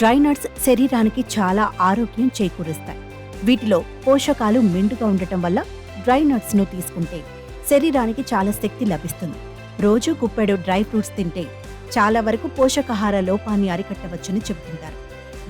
Dry nuts శరీరానికి చాలా ఆరోగ్యం చేకూరుస్తాయి. వీటిలో పోషకాలు మెండుగా ఉండటం వల్ల డ్రై నట్స్ను తీసుకుంటే శరీరానికి చాలా శక్తి లభిస్తుంది. రోజు కుప్పెడు డ్రై ఫ్రూట్స్ తింటే చాలా వరకు పోషకాహార లోపాన్ని అరికట్టవచ్చని చెబుతుంటారు.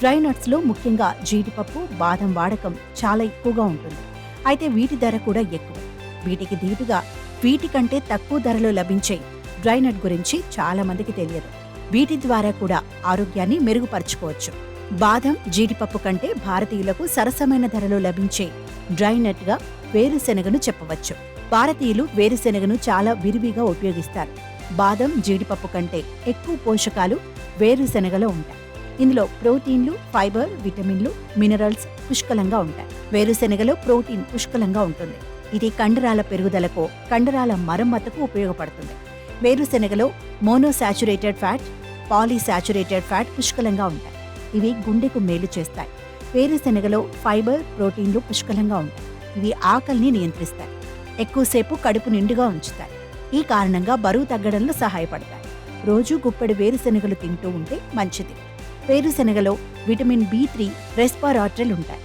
డ్రై నట్స్లో ముఖ్యంగా జీడిపప్పు బాదం వాడకం చాలా ఎక్కువగా ఉంటుంది. అయితే వీటి ధర కూడా ఎక్కువ. వీటికి దీటుగా వీటికంటే తక్కువ ధరలో లభించే డ్రై నట్ గురించి చాలా మందికి తెలియదు. వీటి ద్వారా కూడా ఆరోగ్యాన్ని మెరుగుపరచుకోవచ్చు. బాదం జీడిపప్పు కంటే భారతీయులకు సరసమైన ధరలో లభించే డ్రై గా వేరుశెనగను చెప్పవచ్చు. భారతీయులు వేరుశెనగను చాలా విరివిగా ఉపయోగిస్తారు. బాదం జీడిపప్పు కంటే ఎక్కువ పోషకాలు వేరుశెనగలో ఉంటాయి. ఇందులో ప్రోటీన్లు ఫైబర్ విటమిన్లు మినరల్స్ పుష్కలంగా ఉంటాయి. వేరుశెనగలో ప్రోటీన్ పుష్కలంగా ఉంటుంది. ఇది కండరాల పెరుగుదలకు కండరాల మరమ్మతుకు ఉపయోగపడుతుంది. వేరుశెనగలో మోనోసాచురేటెడ్ ఫ్యాట్ పాలీసాచురేటెడ్ ఫ్యాట్ పుష్కలంగా ఉంటాయి. ఇవి గుండెకు మేలు చేస్తాయి. వేరుశెనగలో ఫైబర్ ప్రోటీన్లు పుష్కలంగా ఉంటాయి. ఇవి ఆకలిని నియంత్రిస్తాయి. ఎక్కువసేపు కడుపు నిండుగా ఉంచుతాయి. ఈ కారణంగా బరువు తగ్గడంలో సహాయపడతాయి. రోజు గుప్పెడు వేరుశెనగలు తింటూ ఉంటే మంచిది. వేరుశెనగలో విటమిన్ బి త్రీ రెస్పారాట్రల్ ఉంటాయి.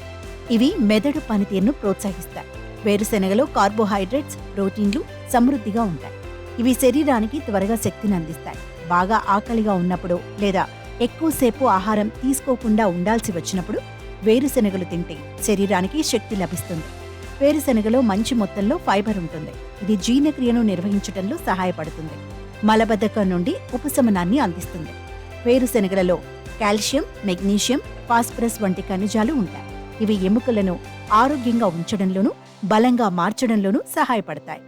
ఇవి మెదడు పనితీరును ప్రోత్సహిస్తాయి. వేరుశెనగలో కార్బోహైడ్రేట్స్ ప్రోటీన్లు సమృద్ధిగా ఉంటాయి. ఇవి శరీరానికి త్వరగా శక్తిని అందిస్తాయి. బాగా ఆకలిగా ఉన్నప్పుడు లేదా ఎక్కువసేపు ఆహారం తీసుకోకుండా ఉండాల్సి వచ్చినప్పుడు వేరుశెనగలు తింటే శరీరానికి శక్తి లభిస్తుంది. వేరుశెనగలో మంచి మొత్తంలో ఫైబర్ ఉంటుంది. ఇది జీర్ణక్రియను నిర్వహించడంలో సహాయపడుతుంది. మలబద్ధకం నుండి ఉపశమనాన్ని అందిస్తుంది. వేరుశెనగలలో కాల్షియం మెగ్నీషియం ఫాస్ఫరస్ వంటి ఖనిజాలు ఉంటాయి. ఇవి ఎముకలను ఆరోగ్యంగా ఉంచడంలోనూ బలంగా మార్చడంలోనూ సహాయపడతాయి.